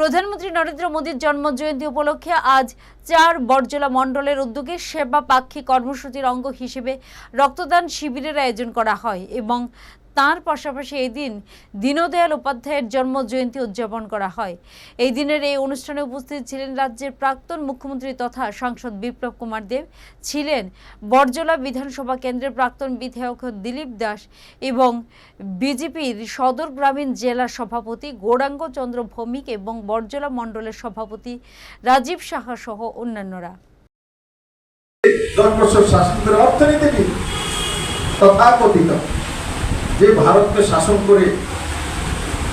প্রধানমন্ত্রী নরেন্দ্র মোদীর জন্ম জয়ন্তী উপলক্ষে আজ চার বর্জলা মণ্ডলের উদ্যোগে সেবা পাক্ষিক কর্মসূচির অঙ্গ হিসেবে রক্তদান শিবিরের আয়োজন করা হয় এবং তার পাশাপাশি এই দিন দীনদয়াল উপাধ্যায়ের জন্ম জয়ন্তী উদযাপন করা হয়। এই দিনের এই অনুষ্ঠানে উপস্থিত ছিলেন রাজ্যের প্রাক্তন মুখ্যমন্ত্রী তথা সাংসদ বিপ্লব কুমার দেব, ছিলেন বরজলা বিধানসভা কেন্দ্রের প্রাক্তন বিধায়ক দিলীপ দাস এবং বিজেপির সদর গ্রামীণ জেলা সভাপতি গৌরাঙ্গ চন্দ্র ভৌমিক এবং বরজলা মণ্ডলের সভাপতি রাজীব সাহা সহ অন্যান্যরা। তথাকথিত। যে ভারতকে শাসন করে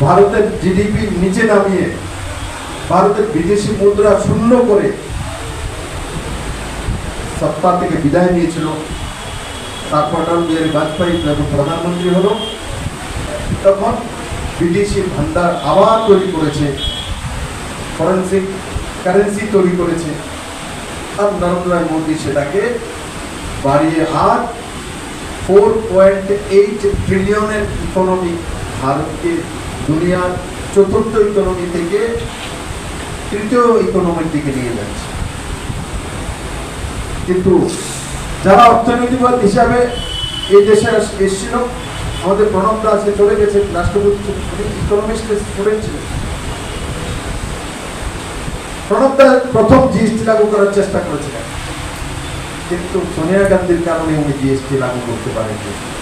ভারতের জিডিপি নিচে নামিয়ে ভারতের বিদেশি মুদ্রা শূন্য করে সত্তা থেকে বিদায় নিয়েছিল তারপর অটল বিহারী বাজপেয়ী যখন প্রধানমন্ত্রী হলো। তখন বিদেশি ভান্ডার আবার তৈরি করেছে ফরেন্সিক কারেন্সি তৈরি করেছে। আর নরেন্দ্র মোদী সেটাকে বাড়িয়ে আর ফোর পয়েন্ট এইট ট্রিলিয়নের ইকোনমি ভারতকে দুনিয়ার চতুর্থ ইকোনমি থেকে তৃতীয় ইকোনমির দিকে নিয়ে যাচ্ছে। কিন্তু যারা অর্থনীতিবাদ হিসাবে এই দেশে এসেছিল, আমাদের প্রণব দাস চলে গেছে, রাষ্ট্রপতি ইকোনমিস্ট স্টুডেন্ট ছিলেন প্রথম জিএসটি লাগু করার চেষ্টা করেছিলেন। কিন্তু সোনিয়া গান্ধীর কারণে উনি জিএসটি লাগু করতে পারেননি।